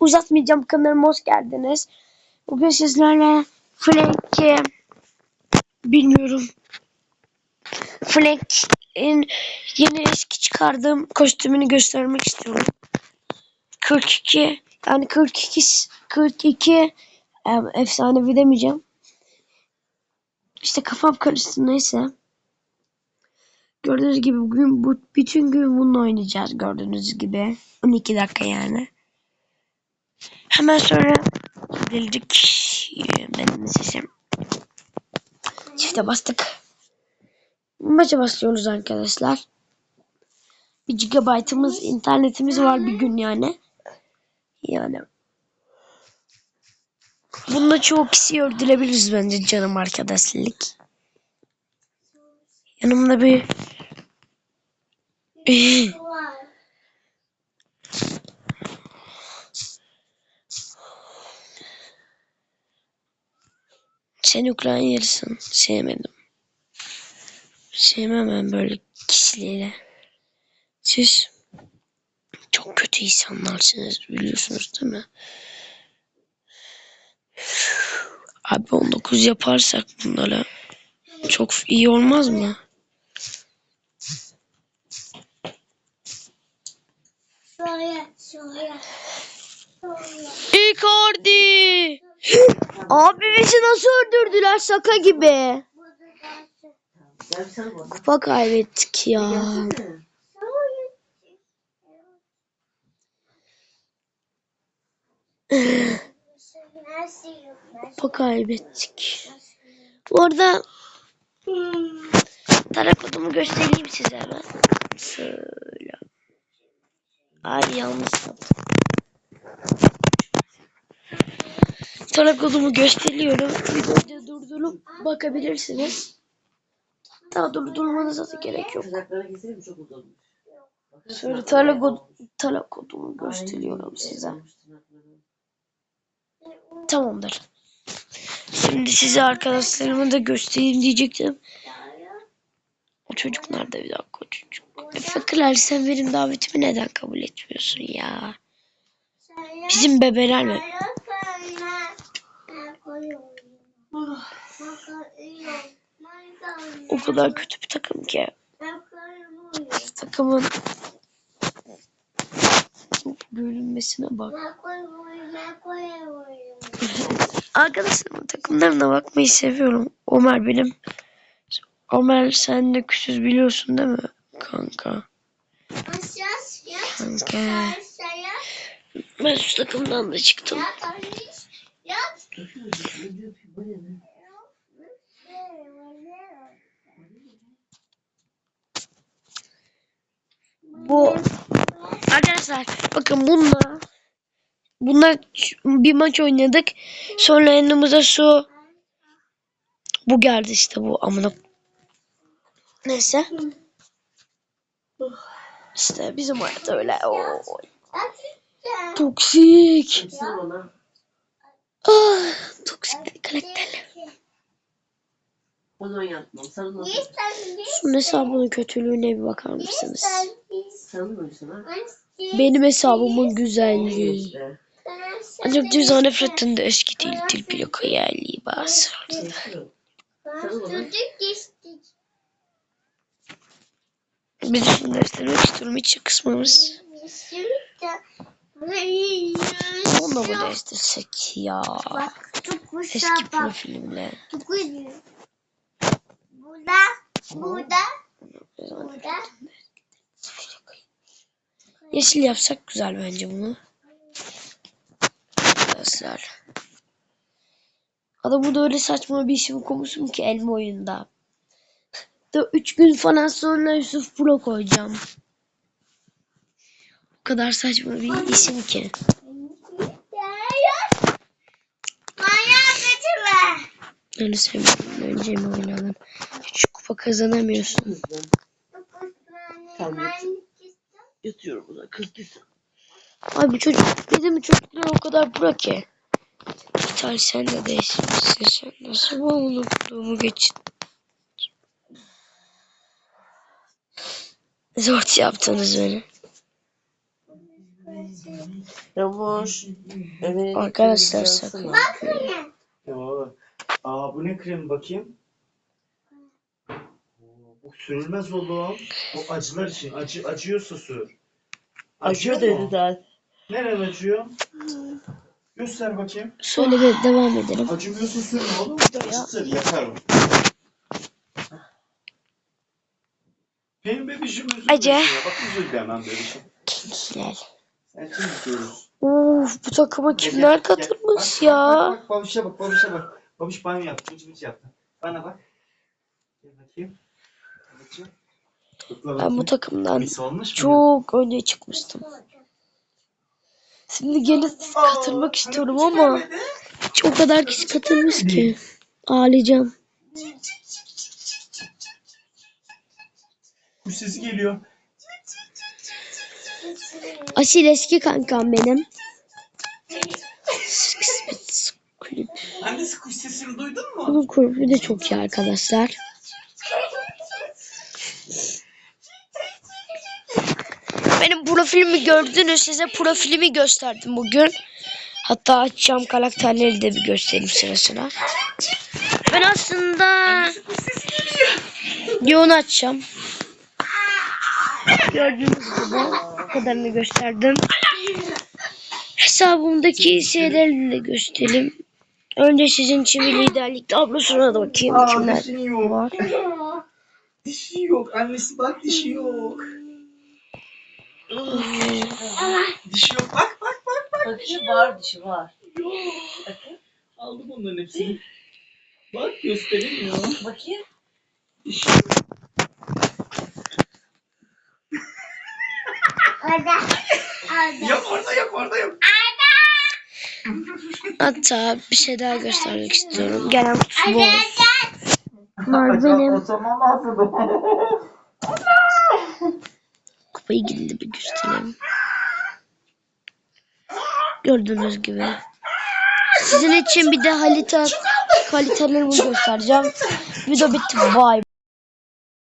uzatmayacağım kanalıma hoş geldiniz. Bugün sizlerle Frank'i bilmiyorum. Frank'in yeni eski çıkardığım kostümünü göstermek istiyorum. 42 yani 42 42 em, efsanevi demeyeceğim. İşte kafam karıştı neyse. Gördüğünüz gibi bugün bu, bütün gün bununla oynayacağız gördüğünüz gibi. 12 dakika yani. Hemen sonra geldik. Benim sesim. Çifte bastık. Maça başlıyoruz arkadaşlar. Bir gigabaytımız internetimiz var bir gün yani. Yani. Bununla çoğu kişiyi öldürebiliriz bence canım arkadaşlık. Yanımda bir Sen Ukraynalısın. Sevmedim. Sevmem ben böyle kişileri. Siz çok kötü insanlarsınız biliyorsunuz değil mi? Abi 19 yaparsak bunlara çok iyi olmaz mı? Şöyle, şöyle. Icardi! Abi bizi nasıl öldürdüler şaka gibi. Kupa kaybettik ya. Kupa kaybettik. Bu arada tarak kodumu göstereyim size hemen. Şöyle. Ay yanlış Tarak kodumu gösteriyorum. Videoyu durdurup bakabilirsiniz. Daha durdurmanıza da gerek yok. Şöyle tarak, kod- kodumu gösteriyorum size. Tamamdır. Şimdi size arkadaşlarımı da göstereyim diyecektim. O çocuk nerede bir dakika o çocuk. E, Fakirler sen benim davetimi neden kabul etmiyorsun ya? Bizim bebeler mi? O kadar kötü bir takım ki. Takımın bölünmesine bak. Arkadaşlarımın takımlarına bakmayı seviyorum. Ömer benim. Ömer sen de küsüz biliyorsun değil mi? Kanka. Kanka. Ben şu takımdan da çıktım. Bu arkadaşlar bakın bununla bunlar bir maç oynadık. Sonra yanımıza su bu geldi işte bu amına. Neyse. İşte bizim hayat öyle. Oo. Toksik. Ah, toksik karakterler. O zaman yatmam. Sarıl nasıl? Şunun hesabının kötülüğüne bir bakar mısınız? Ha? Benim hesabımın güzelliği. İşte. Ancak ceza nefretinde eski değil dil blok hayali bazı. Sarıl bana. Biz şunu göstermek istiyorum iç kısmımız. Onu da mı değiştirsek ya? Bak çok Eski profilimle. Burada, burada, burada. Yeşil yapsak güzel bence bunu. Arkadaşlar. Adam burada öyle saçma bir işimi koymuşum ki elma oyunda. Da 3 gün falan sonra Yusuf Pro koyacağım. O kadar saçma bir isim ki. Öyle sevmiyorum. Önce mi oynayalım? Hiç kupa kazanamıyorsun. Tamam, yat. Yatıyorum buna. Kız gitsin. Abi bu çocuk bizim çocuklar o kadar pro ki. Vital sen de değişmişsin. Sen nasıl bu unuttuğumu geç. Zor yaptınız beni. Yavaş. Arkadaşlar sakın. yansıma. Aa bu ne krem bakayım? Oo, Bu sürülmez oğlum. Bu acılar için. Acı, acıyorsa sür. Acıyor mu? dedi zaten. Nereden acıyor? Göster bakayım. Şöyle bir devam edelim. Acımıyorsa sürme oğlum. Acıtır, yakar o. Benim bebişim üzülmesin Acı. ya. Bak üzüldü hemen bebişim. Kekiler. Sen kim istiyoruz? Uf bu takıma kimler katılmış ya? Bak, bak, babişe bak, babişe bak. Babiş banyo yaptı, bıç bıç yaptı. Bana bak. Gel bakayım. Tıkla Ben bu takımdan olmuş mu? çok önce çıkmıştım. Şimdi gelip katılmak istiyorum ama hiç o kadar kişi katılmış ki. Ağlayacağım. Kuş sesi geliyor. Asil eski kankam benim. Sesini duydun mu? Bunun kulübü de çok iyi arkadaşlar. Benim profilimi gördünüz. Size profilimi gösterdim bugün. Hatta açacağım karakterleri de bir göstereyim sıra sıra. Ben aslında yoğun açacağım. Gördüğünüz gibi kadarını gösterdim. Hesabımdaki şeyleri de göstereyim. Önce sizin bir liderlik tablosuna da bakayım. Aa Kimler dişi yok. var? dişi yok. Annesi bak dişi yok. dişi yok. Bak bak bak bak. Bakayım var dişi var. Bakayım. Aldım onların hepsini. Bak göstereyim ya. Bakayım. Dişi yok. Orada. Orada. Yok orada yok orada yok. Hatta bir şey daha göstermek istiyorum. Gelen kutusu bu. Bunlar benim. Kupayı gidip bir göstereyim. Gördüğünüz gibi. Sizin için bir de halita kalitelerimi göstereceğim. Video bitti. Bye.